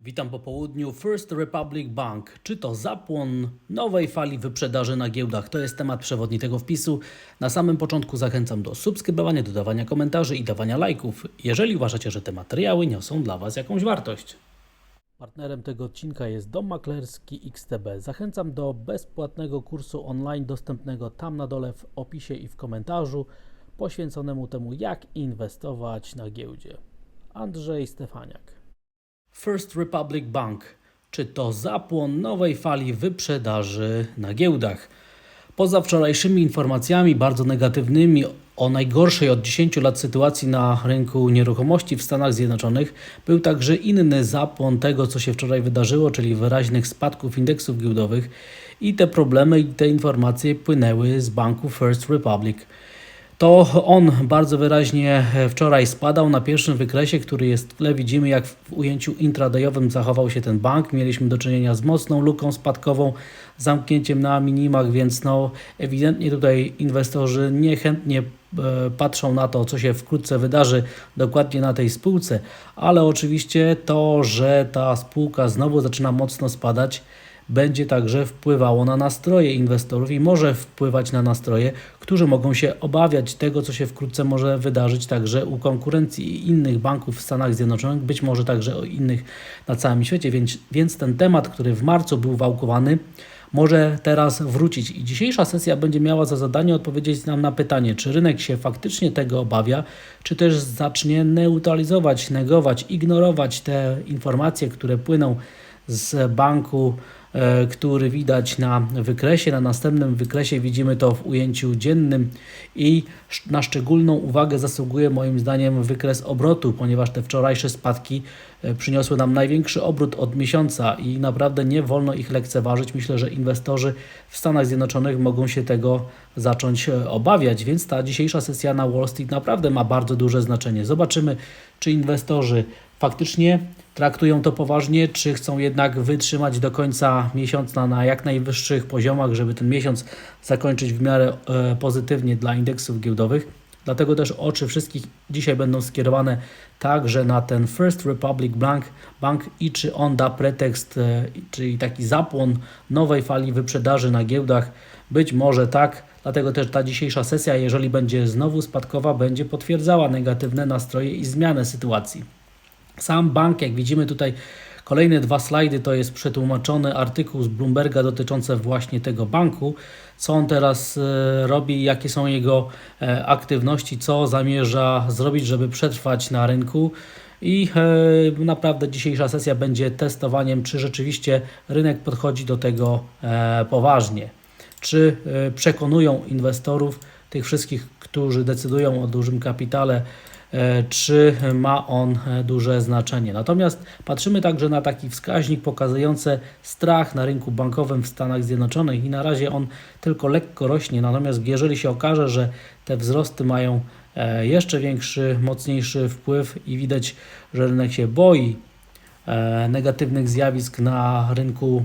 Witam po południu. First Republic Bank. Czy to zapłon nowej fali wyprzedaży na giełdach? To jest temat przewodni tego wpisu. Na samym początku zachęcam do subskrybowania, dodawania komentarzy i dawania lajków, jeżeli uważacie, że te materiały niosą dla Was jakąś wartość. Partnerem tego odcinka jest Dom Maklerski XTB. Zachęcam do bezpłatnego kursu online dostępnego tam na dole w opisie i w komentarzu poświęconemu temu, jak inwestować na giełdzie. Andrzej Stefaniak. First Republic Bank. Czy to zapłon nowej fali wyprzedaży na giełdach? Poza wczorajszymi informacjami bardzo negatywnymi o najgorszej od 10 lat sytuacji na rynku nieruchomości w Stanach Zjednoczonych, był także inny zapłon tego, co się wczoraj wydarzyło, czyli wyraźnych spadków indeksów giełdowych i te problemy i te informacje płynęły z banku First Republic. To on bardzo wyraźnie wczoraj spadał na pierwszym wykresie, który jest w tle. Widzimy, jak w ujęciu intradayowym zachował się ten bank. Mieliśmy do czynienia z mocną luką spadkową, zamknięciem na minimach, więc no, ewidentnie tutaj inwestorzy niechętnie e, patrzą na to, co się wkrótce wydarzy dokładnie na tej spółce, ale oczywiście to, że ta spółka znowu zaczyna mocno spadać, będzie także wpływało na nastroje inwestorów i może wpływać na nastroje, którzy mogą się obawiać tego, co się wkrótce może wydarzyć także u konkurencji i innych banków w Stanach Zjednoczonych, być może także o innych na całym świecie. Więc, więc ten temat, który w marcu był wałkowany, może teraz wrócić. I dzisiejsza sesja będzie miała za zadanie odpowiedzieć nam na pytanie, czy rynek się faktycznie tego obawia, czy też zacznie neutralizować, negować, ignorować te informacje, które płyną z banku, który widać na wykresie. Na następnym wykresie widzimy to w ujęciu dziennym i na szczególną uwagę zasługuje moim zdaniem wykres obrotu, ponieważ te wczorajsze spadki e, przyniosły nam największy obrót od miesiąca i naprawdę nie wolno ich lekceważyć. Myślę, że inwestorzy w Stanach Zjednoczonych mogą się tego zacząć e, obawiać, więc ta dzisiejsza sesja na Wall Street naprawdę ma bardzo duże znaczenie. Zobaczymy, czy inwestorzy faktycznie traktują to poważnie, czy chcą jednak wytrzymać do końca miesiąca na jak najwyższych poziomach, żeby ten miesiąc zakończyć w miarę e, pozytywnie dla indeksów giełdowych. Dlatego też oczy wszystkich dzisiaj będą skierowane także na ten First Republic Bank, bank i czy on da pretekst, e, czyli taki zapłon nowej fali wyprzedaży na giełdach. Być może tak, dlatego też ta dzisiejsza sesja, jeżeli będzie znowu spadkowa, będzie potwierdzała negatywne nastroje i zmianę sytuacji. Sam bank, jak widzimy tutaj, kolejne dwa slajdy to jest przetłumaczony artykuł z Bloomberga dotyczący właśnie tego banku, co on teraz e, robi, jakie są jego e, aktywności, co zamierza zrobić, żeby przetrwać na rynku. I e, naprawdę dzisiejsza sesja będzie testowaniem, czy rzeczywiście rynek podchodzi do tego poważnie. Czy przekonują inwestorów, tych wszystkich, którzy decydują o dużym kapitale, czy ma on e, duże znaczenie. Natomiast patrzymy także na taki wskaźnik pokazujący strach na rynku bankowym w Stanach Zjednoczonych i na razie on tylko lekko rośnie. Natomiast jeżeli się okaże, że te wzrosty mają e, jeszcze większy, mocniejszy wpływ i widać, że rynek się boi e, negatywnych zjawisk na rynku,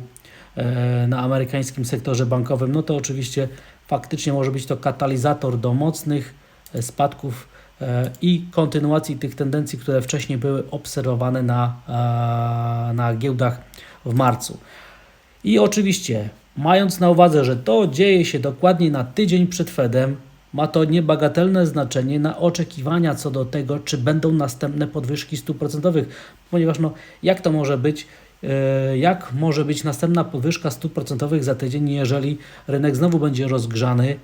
e, na amerykańskim sektorze bankowym, no to oczywiście faktycznie może być to katalizator do mocnych e, spadków e, i kontynuacji tych tendencji, które wcześniej były obserwowane na, e, na giełdach w marcu. I oczywiście, mając na uwadze, że to dzieje się dokładnie na tydzień przed Fedem, ma to niebagatelne znaczenie na oczekiwania co do tego, czy będą następne podwyżki stóp procentowych, ponieważ no, jak to może być, e, jak może być następna podwyżka stóp procentowych za tydzień, jeżeli rynek znowu będzie rozgrzany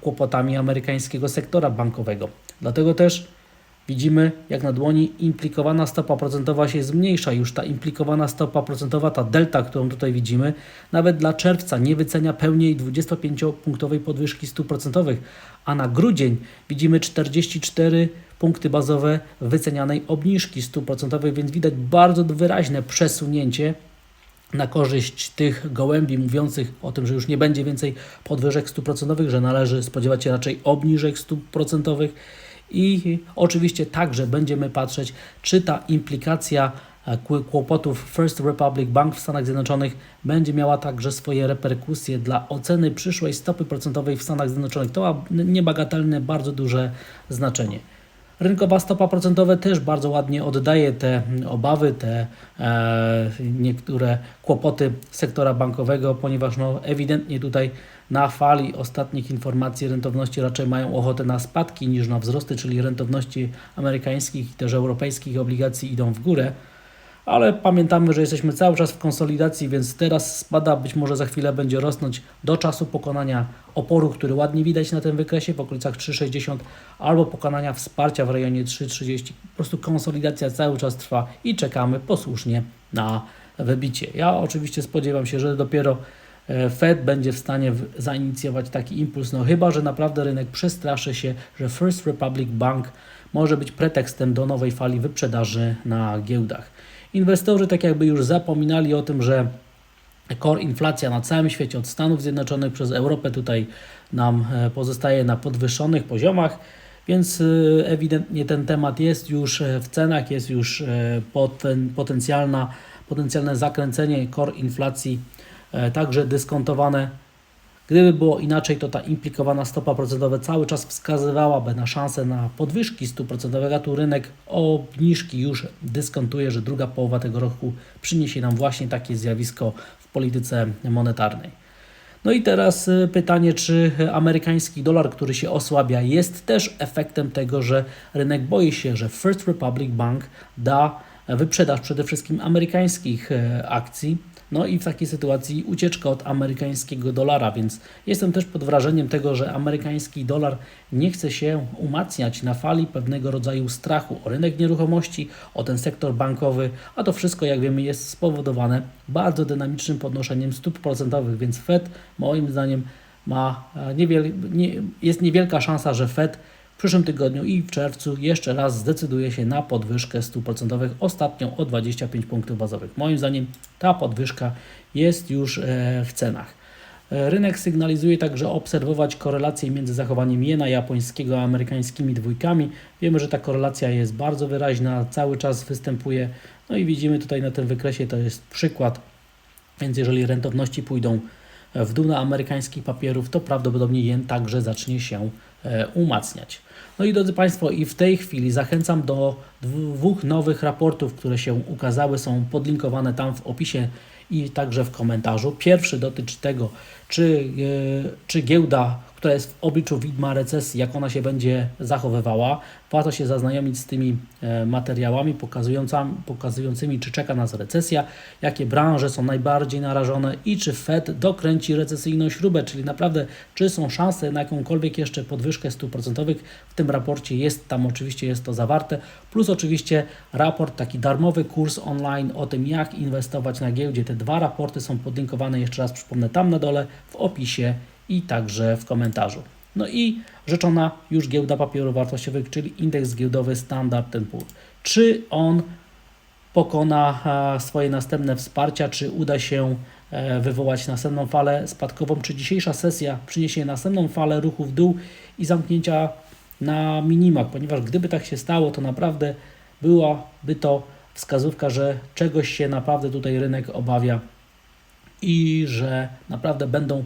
kłopotami amerykańskiego sektora bankowego. Dlatego też Widzimy, jak na dłoni implikowana stopa procentowa się zmniejsza. Już ta implikowana stopa procentowa, ta delta, którą tutaj widzimy, nawet dla czerwca nie wycenia pełniej 25-punktowej podwyżki stóp procentowych, a na grudzień widzimy 44 punkty bazowe wycenianej obniżki stóp procentowych, więc widać bardzo wyraźne przesunięcie na korzyść tych gołębi mówiących o tym, że już nie będzie więcej podwyżek stóp procentowych, że należy spodziewać się raczej obniżek procentowych i oczywiście także będziemy patrzeć, czy ta implikacja e, kłopotów First Republic Bank w Stanach Zjednoczonych będzie miała także swoje reperkusje dla oceny przyszłej stopy procentowej w Stanach Zjednoczonych. To ma niebagatelne, bardzo duże znaczenie. Rynkowa stopa procentowa też bardzo ładnie oddaje te obawy, te e, niektóre kłopoty sektora bankowego, ponieważ no, ewidentnie tutaj na fali ostatnich informacji rentowności raczej mają ochotę na spadki niż na wzrosty, czyli rentowności amerykańskich i też europejskich obligacji idą w górę. Ale pamiętamy, że jesteśmy cały czas w konsolidacji, więc teraz spada, być może za chwilę będzie rosnąć do czasu pokonania oporu, który ładnie widać na tym wykresie w okolicach 3,60 albo pokonania wsparcia w rejonie 3,30. Po prostu konsolidacja cały czas trwa i czekamy posłusznie na wybicie. Ja oczywiście spodziewam się, że dopiero e, Fed będzie w stanie zainicjować taki impuls, no chyba, że naprawdę rynek przestraszy się, że First Republic Bank może być pretekstem do nowej fali wyprzedaży na giełdach. Inwestorzy tak jakby już zapominali o tym, że core inflacja na całym świecie od Stanów Zjednoczonych przez Europę tutaj nam e, pozostaje na podwyższonych poziomach, więc e, ewidentnie ten temat jest już e, w cenach, jest już poten, potencjalna, potencjalne zakręcenie core inflacji także dyskontowane. Gdyby było inaczej, to ta implikowana stopa procentowa cały czas wskazywałaby na szansę na podwyżki stóp procentowych, a tu rynek obniżki już dyskontuje, że druga połowa tego roku przyniesie nam właśnie takie zjawisko w polityce monetarnej. No i teraz y, pytanie, czy amerykański dolar, który się osłabia, jest też efektem tego, że rynek boi się, że First Republic Bank da wyprzedaż przede wszystkim amerykańskich e, akcji. No i w takiej sytuacji ucieczka od amerykańskiego dolara, więc jestem też pod wrażeniem tego, że amerykański dolar nie chce się umacniać na fali pewnego rodzaju strachu o rynek nieruchomości, o ten sektor bankowy, a to wszystko, jak wiemy, jest spowodowane bardzo dynamicznym podnoszeniem stóp procentowych, więc Fed moim zdaniem ma e, niewiel, nie, jest niewielka szansa, że Fed przyszłym tygodniu i w czerwcu jeszcze raz zdecyduje się na podwyżkę stóp procentowych, ostatnią o 25 punktów bazowych. Moim zdaniem ta podwyżka jest już e, w cenach. E, Rynek sygnalizuje także obserwować korelację między zachowaniem jena japońskiego a amerykańskimi dwójkami. Wiemy, że ta korelacja jest bardzo wyraźna, cały czas występuje. No i widzimy tutaj na tym wykresie, to jest przykład. Więc jeżeli rentowności pójdą w dół na amerykańskich papierów, to prawdopodobnie jen także zacznie się e, umacniać. No i drodzy Państwo, i w tej chwili zachęcam do dwóch nowych raportów, które się ukazały, są podlinkowane tam w opisie i także w komentarzu. Pierwszy dotyczy tego, czy, e, czy giełda, która jest w obliczu widma recesji, jak ona się będzie zachowywała. Warto się zaznajomić z tymi e, materiałami pokazującymi, czy czeka nas recesja, jakie branże są najbardziej narażone i czy Fed dokręci recesyjną śrubę, czyli naprawdę, czy są szanse na jakąkolwiek jeszcze podwyżkę stóp procentowych. W tym raporcie jest tam oczywiście jest to zawarte, plus oczywiście raport, taki darmowy kurs online o tym, jak inwestować na giełdzie. Te dwa raporty są podlinkowane, jeszcze raz przypomnę, tam na dole w opisie i także w komentarzu. No i rzeczona już giełda papierów wartościowych, czyli indeks giełdowy Standard Poor's. Czy on pokona e, swoje następne wsparcia, czy uda się e, wywołać następną falę spadkową, czy dzisiejsza sesja przyniesie następną falę ruchu w dół i zamknięcia na minimach, ponieważ gdyby tak się stało, to naprawdę byłaby to wskazówka, że czegoś się naprawdę tutaj rynek obawia i że naprawdę będą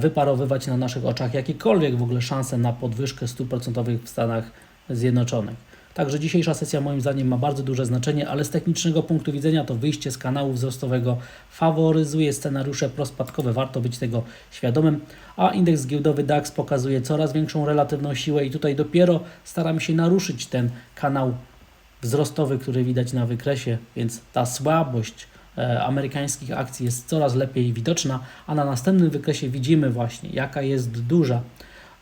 wyparowywać na naszych oczach jakiekolwiek w ogóle szanse na podwyżkę stóp procentowych w Stanach Zjednoczonych. Także dzisiejsza sesja moim zdaniem ma bardzo duże znaczenie, ale z technicznego punktu widzenia to wyjście z kanału wzrostowego faworyzuje scenariusze prospadkowe, warto być tego świadomym, a indeks giełdowy DAX pokazuje coraz większą relatywną siłę i tutaj dopiero staramy się naruszyć ten kanał wzrostowy, który widać na wykresie, więc ta słabość e, amerykańskich akcji jest coraz lepiej widoczna, a na następnym wykresie widzimy właśnie, jaka jest duża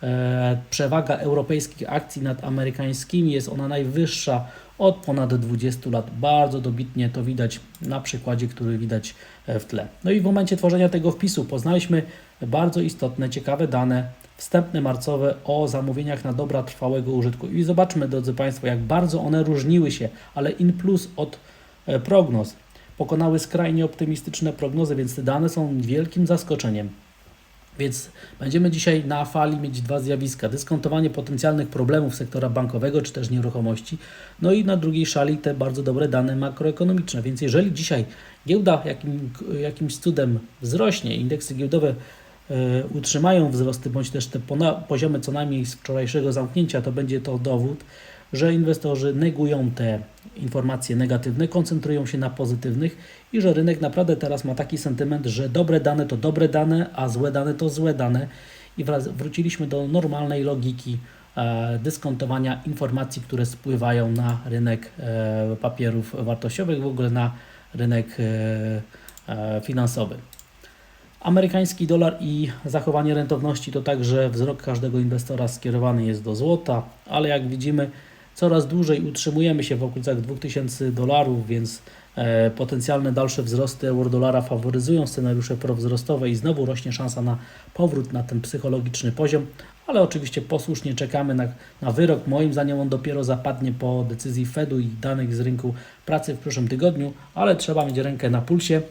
e, przewaga europejskich akcji nad amerykańskimi. Jest ona najwyższa od ponad 20 lat. Bardzo dobitnie to widać na przykładzie, który widać e, w tle. No i w momencie tworzenia tego wpisu poznaliśmy bardzo istotne, ciekawe dane wstępne marcowe o zamówieniach na dobra trwałego użytku. I zobaczmy, drodzy Państwo, jak bardzo one różniły się, ale in plus od e, prognoz. Pokonały skrajnie optymistyczne prognozy, więc te dane są wielkim zaskoczeniem. Więc będziemy dzisiaj na fali mieć dwa zjawiska: dyskontowanie potencjalnych problemów sektora bankowego czy też nieruchomości, no i na drugiej szali te bardzo dobre dane makroekonomiczne. Więc jeżeli dzisiaj giełda jakim, jakimś cudem wzrośnie, indeksy giełdowe e, utrzymają wzrosty, bądź też te poziomy co najmniej z wczorajszego zamknięcia, to będzie to dowód, że inwestorzy negują te informacje negatywne, koncentrują się na pozytywnych i że rynek naprawdę teraz ma taki sentyment, że dobre dane to dobre dane, a złe dane to złe dane i wróciliśmy do normalnej logiki e, dyskontowania informacji, które spływają na rynek e, papierów wartościowych, w ogóle na rynek e, finansowy. Amerykański dolar i zachowanie rentowności to także wzrok każdego inwestora skierowany jest do złota, ale jak widzimy, coraz dłużej utrzymujemy się w okolicach 2000 dolarów, więc e, potencjalne dalsze wzrosty euro-dolara faworyzują scenariusze prowzrostowe i znowu rośnie szansa na powrót na ten psychologiczny poziom, ale oczywiście posłusznie czekamy na, na wyrok. Moim zdaniem on dopiero zapadnie po decyzji Fedu i danych z rynku pracy w przyszłym tygodniu, ale trzeba mieć rękę na pulsie.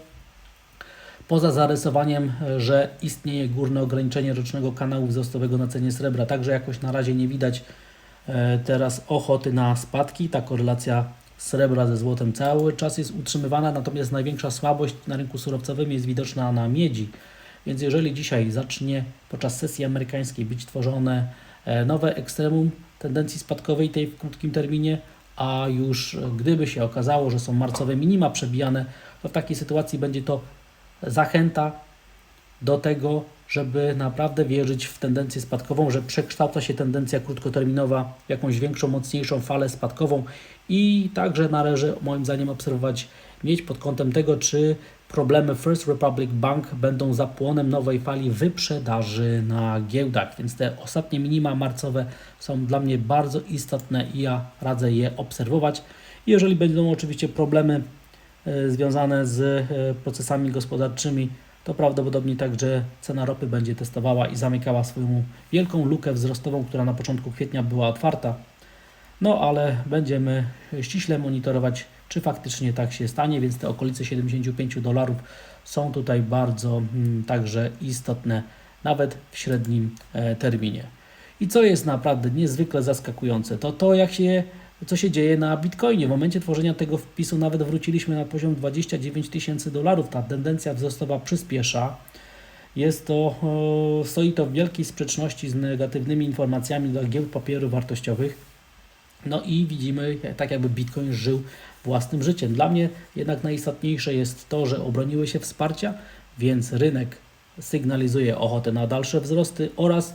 Poza zarysowaniem, e, że istnieje górne ograniczenie rocznego kanału wzrostowego na cenie srebra, także jakoś na razie nie widać teraz ochoty na spadki. Ta korelacja srebra ze złotem cały czas jest utrzymywana, natomiast największa słabość na rynku surowcowym jest widoczna na miedzi. Więc jeżeli dzisiaj zacznie podczas sesji amerykańskiej być tworzone e, nowe ekstremum tendencji spadkowej tej w krótkim terminie, a już e, gdyby się okazało, że są marcowe minima przebijane, to w takiej sytuacji będzie to zachęta do tego, żeby naprawdę wierzyć w tendencję spadkową, że przekształca się tendencja krótkoterminowa w jakąś większą, mocniejszą falę spadkową i także należy moim zdaniem obserwować, mieć pod kątem tego, czy problemy First Republic Bank będą zapłonem nowej fali wyprzedaży na giełdach, więc te ostatnie minima marcowe są dla mnie bardzo istotne i ja radzę je obserwować. Jeżeli będą oczywiście problemy e, związane z e, procesami gospodarczymi, to prawdopodobnie także cena ropy będzie testowała i zamykała swoją wielką lukę wzrostową, która na początku kwietnia była otwarta. No ale będziemy ściśle monitorować, czy faktycznie tak się stanie, więc te okolice 75 dolarów są tutaj bardzo mm, także istotne, nawet w średnim e, terminie. I co jest naprawdę niezwykle zaskakujące, to to, jak się, co się dzieje na Bitcoinie. W momencie tworzenia tego wpisu nawet wróciliśmy na poziom 29 tysięcy dolarów. Ta tendencja wzrostowa przyspiesza. Jest to, e, stoi to w wielkiej sprzeczności z negatywnymi informacjami dla giełd papierów wartościowych. No i widzimy, tak jakby Bitcoin żył własnym życiem. Dla mnie jednak najistotniejsze jest to, że obroniły się wsparcia, więc rynek sygnalizuje ochotę na dalsze wzrosty oraz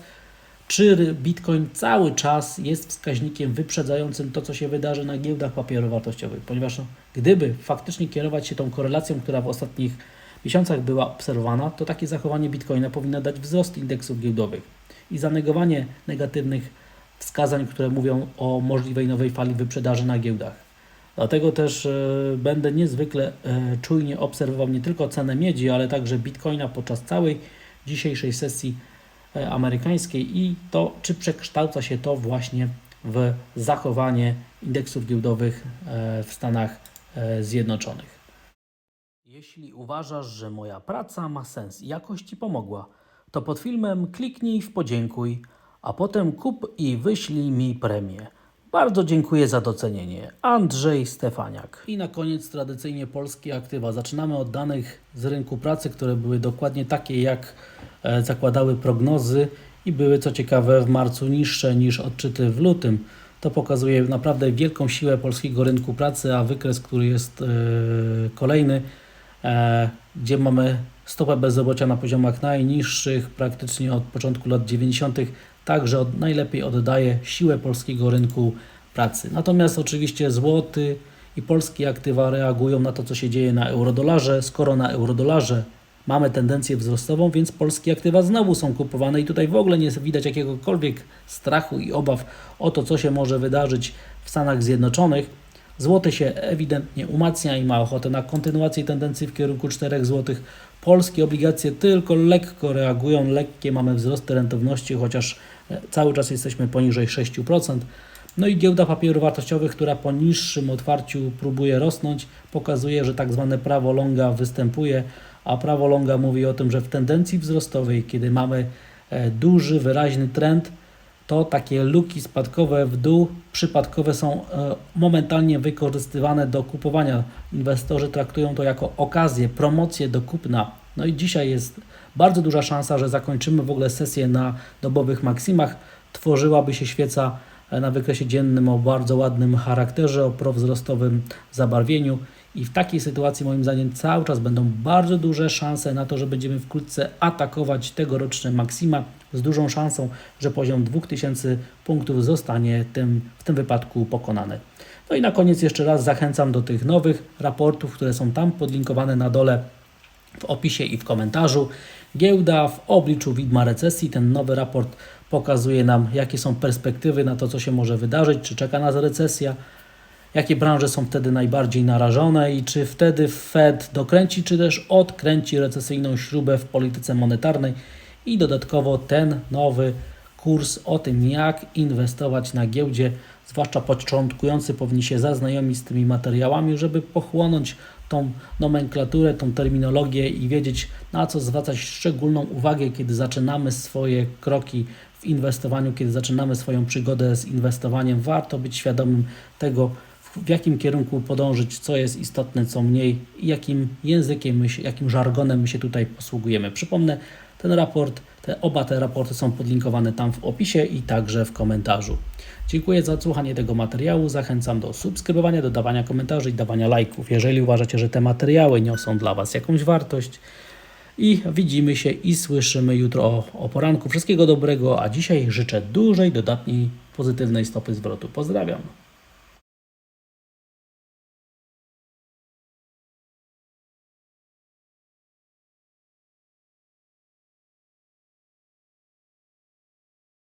czy Bitcoin cały czas jest wskaźnikiem wyprzedzającym to, co się wydarzy na giełdach papierów wartościowych, ponieważ no, gdyby faktycznie kierować się tą korelacją, która w ostatnich miesiącach była obserwowana, to takie zachowanie Bitcoina powinno dać wzrost indeksów giełdowych i zanegowanie negatywnych wskazań, które mówią o możliwej nowej fali wyprzedaży na giełdach. Dlatego też e, będę niezwykle e, czujnie obserwował nie tylko cenę miedzi, ale także bitcoina podczas całej dzisiejszej sesji amerykańskiej i to, czy przekształca się to właśnie w zachowanie indeksów giełdowych e, w Stanach e, Zjednoczonych. Jeśli uważasz, że moja praca ma sens i jakoś Ci pomogła, to pod filmem kliknij w podziękuj, a potem kup i wyślij mi premię. Bardzo dziękuję za docenienie. Andrzej Stefaniak. I na koniec tradycyjnie polskie aktywa. Zaczynamy od danych z rynku pracy, które były dokładnie takie, jak e, zakładały prognozy i były, co ciekawe, w marcu niższe niż odczyty w lutym. To pokazuje naprawdę wielką siłę polskiego rynku pracy, a wykres, który jest e, kolejny, e, gdzie mamy stopę bezrobocia na poziomach najniższych praktycznie od początku lat 90., także od, najlepiej oddaje siłę polskiego rynku pracy. Natomiast oczywiście złoty i polskie aktywa reagują na to, co się dzieje na eurodolarze. Skoro na eurodolarze mamy tendencję wzrostową, więc polskie aktywa znowu są kupowane i tutaj w ogóle nie widać jakiegokolwiek strachu i obaw o to, co się może wydarzyć w Stanach Zjednoczonych. Złoty się ewidentnie umacnia i ma ochotę na kontynuację tendencji w kierunku 4 zł. Polskie obligacje tylko lekko reagują, lekkie mamy wzrosty rentowności, chociaż e, cały czas jesteśmy poniżej 6%. No i giełda papierów wartościowych, która po niższym otwarciu próbuje rosnąć, pokazuje, że tak zwane prawo longa występuje, a prawo longa mówi o tym, że w tendencji wzrostowej, kiedy mamy e, duży, wyraźny trend, to takie luki spadkowe w dół przypadkowe są e, momentalnie wykorzystywane do kupowania. Inwestorzy traktują to jako okazję, promocję do kupna. No i dzisiaj jest bardzo duża szansa, że zakończymy w ogóle sesję na dobowych maksimach. Tworzyłaby się świeca e, na wykresie dziennym o bardzo ładnym charakterze, o prowzrostowym zabarwieniu. I w takiej sytuacji, moim zdaniem, cały czas będą bardzo duże szanse na to, że będziemy wkrótce atakować tegoroczne maksima z dużą szansą, że poziom 2000 punktów zostanie tym, w tym wypadku pokonany. No i na koniec jeszcze raz zachęcam do tych nowych raportów, które są tam podlinkowane na dole w opisie i w komentarzu. Giełda w obliczu widma recesji. Ten nowy raport pokazuje nam, jakie są perspektywy na to, co się może wydarzyć, czy czeka nas recesja, jakie branże są wtedy najbardziej narażone i czy wtedy Fed dokręci, czy też odkręci recesyjną śrubę w polityce monetarnej i dodatkowo ten nowy kurs o tym, jak inwestować na giełdzie, zwłaszcza początkujący powinni się zaznajomić z tymi materiałami, żeby pochłonąć tą nomenklaturę, tą terminologię i wiedzieć, na co zwracać szczególną uwagę, kiedy zaczynamy swoje kroki w inwestowaniu, kiedy zaczynamy swoją przygodę z inwestowaniem. Warto być świadomym tego, w jakim kierunku podążyć, co jest istotne, co mniej i jakim językiem, jakim żargonem my się tutaj posługujemy. Przypomnę, ten raport, te, oba te raporty są podlinkowane tam w opisie i także w komentarzu. Dziękuję za odsłuchanie tego materiału. Zachęcam do subskrybowania, dodawania komentarzy i dawania lajków. Jeżeli uważacie, że te materiały niosą dla Was jakąś wartość, i widzimy się i słyszymy jutro o, o poranku. Wszystkiego dobrego, a dzisiaj życzę dużej, dodatniej, pozytywnej stopy zwrotu. Pozdrawiam.